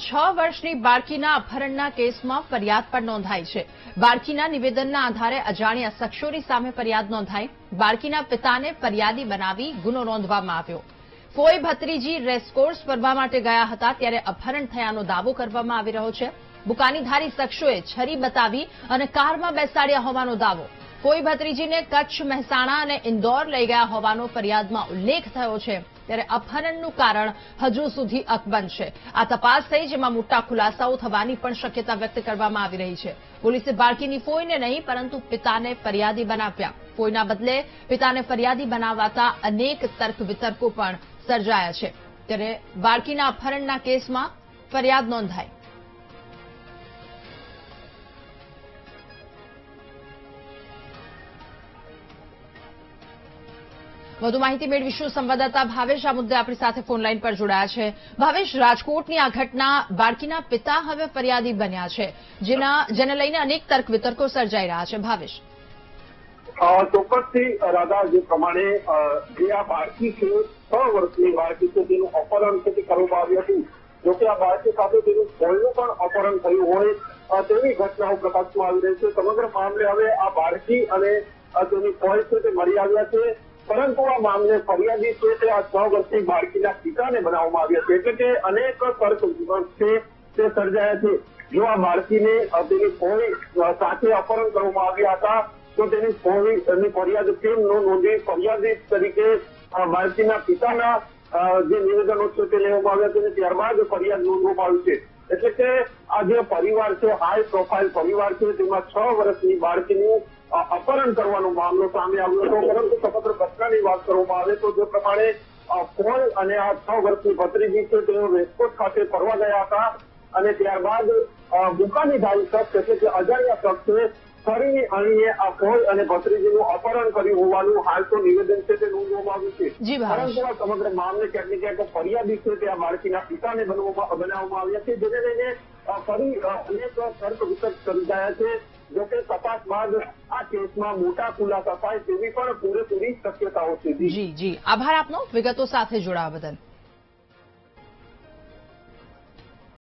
છ વર્ષની બાળકીના અપહરણના કેસમાં ફરિયાદ પણ નોંધાઈ છે. બાળકીના નિવેદનના આધારે અજાણ્યા શખ્સોની સામે ફરિયાદ નોંધાઈ. બાળકીના પિતાને ફરિયાદી બનાવી ગુનો નોંધવામાં આવ્યો. ફોઈ ભત્રીજી રેસકોર્સ ફરવા માટે ગયા હતા ત્યારે અપહરણ થયાનો દાવો કરવામાં આવી રહ્યો છે. બુકાનીધારી શખ્સોએ છરી બતાવી અને કારમાં બેસાડ્યા હોવાનો દાવો. ફોઈ ભત્રીજીને કચ્છ મહેસાણા અને ઇન્દોર લઈ ગયા હોવાનો ફરિયાદમાં ઉલ્લેખ થયો છે. ત્યારે અપહરણનું કારણ હજુ સુધી અકબંધ છે આ તપાસ થઈ જેમાં મોટા ખુલાસાઓ થવાની પણ શક્યતા વ્યક્ત કરવામાં આવી રહી છે. પોલીસે બાળકીની ફોઈને નહીં, પરંતુ પિતાને ફરિયાદી બનાવ્યા. ફોઈના બદલે પિતાને ફરિયાદી બનાવાતા અનેક તર્ક વિતર્કો પણ સર્જાયા છે. ત્યારે બાળકીના અપહરણના કેસમાં ફરિયાદ નોંધાઈ. વધુ માહિતી મેળવીશું. સંવાદદાતા ભાવેશ આ મુદ્દે આપણી સાથે ફોનલાઈન પર જોડાયા છે. ભાવેશ, રાજકોટની આ ઘટના બાળકીના પિતા હવે ફરિયાદી બન્યા છે, જેના, જેને લઈને અનેક તર્ક વિતર્કો સર્જાઈ રહ્યા છે. ભાવેશ. ચોક્કસથી, રાધા, જે પ્રમાણે જે આ બાળકી છે, છ વર્ષની બાળકી છે, તેનું અપહરણ છે કરવામાં આવ્યું હતું. જોકે આ બાળકી સાથે તેનું ફોનનું પણ અપહરણ થયું હોય તેવી ઘટનાઓ પ્રકાશમાં આવી રહી છે. સમગ્ર મામલે હવે આ બાળકી અને તેની ફોન છે તે મળી આવ્યા છે. પરંતુ આ મામલે ફરિયાદી છે તે આ છ વર્ષની બાળકીના પિતાને બનાવવામાં આવ્યા છે. એટલે કે અનેક તર્ક છે, તે સર્જાયા છે. જો આ બાળકીને તેની કોઈ સાથે અપહરણ કરવામાં આવ્યા હતા, તો તેની કોઈ એની ફરિયાદ કેમ ન નોંધી? ફરિયાદી તરીકે બાળકીના પિતાના જે નિવેદનો છે તે લેવામાં આવ્યા છે અને ત્યારબાદ ફરિયાદ નોંધવામાં આવી છે. એટલે કે આ જે પરિવાર છે, હાઈ પ્રોફાઇલ પરિવાર છે, તેમાં છ વર્ષની બાળકીનું અપહરણ કરવાનો મામલો સામે આવ્યો હતો. પરંતુ સમગ્ર ઘટનાની વાત કરવામાં આવે તો જે પ્રમાણે અ, અને આ છ વર્ષની ભત્રીજી છે તેઓ રેસકોટ ખાતે ફરવા ગયા હતા અને ત્યારબાદ અ, બુકાની ધારી શખ્સ એટલે કે અજાણ્યા શખ્સે ફરીની અણીએ આ પોલ અને ભત્રીજીનું અપહરણ કર્યું હોવાનું હાલ તો નિવેદન છે તે નોંધવામાં આવ્યું છે. પરંતુ આ સમગ્ર મામલે ક્યાંક ને ક્યાંક ફરિયાદી છે તે આ બાળકીના પિતાને બનાવવામાં આવ્યા છે. જેને લઈને ફરી અનેક તર્ક વિતર્ક સર્જાયા છે. જોકે તપાસ બાદ આ કેસમાં મોટા ખુલાસા થાય તેવી પણ પૂરેપૂરી શક્યતાઓ છે. જી. જી. આભાર આપનો. વિગતો સાથે જોડાવા બદલ.